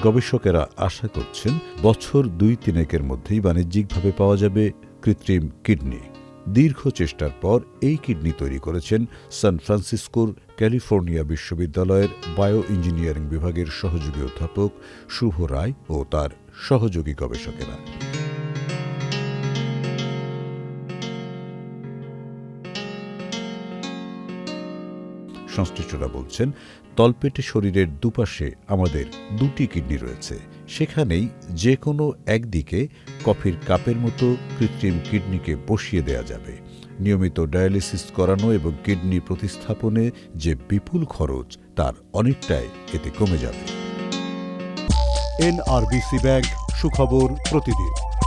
গবেষকেরা আশা করছেন বছর দুই তিনেকের মধ্যেই বাণিজ্যিকভাবে পাওয়া যাবে কৃত্রিম কিডনি। দীর্ঘ চেষ্টার পর এই কিডনি তৈরি করেছেন সান ফ্রান্সিসকোর ক্যালিফোর্নিয়া বিশ্ববিদ্যালয়ের বায়ো ইঞ্জিনিয়ারিং বিভাগের সহযোগী অধ্যাপক শুভ রায় ও তার সহযোগী গবেষকেরা। সংশ্লিষ্টরা বলছেন, তলপেটে শরীরের দুপাশে আমাদের দুটি কিডনি রয়েছে। সেখানেই যে কোনো একদিকে কফির কাপের মতো কৃত্রিম কিডনিকে বসিয়ে দেয়া যাবে। নিয়মিত ডায়ালিসিস করানো এবং কিডনি প্রতিস্থাপনে যে বিপুল খরচ, তার অনেকটাই এতে কমে যাবে। এনআরবিসি ব্যাংক, সুখবর প্রতিদিন।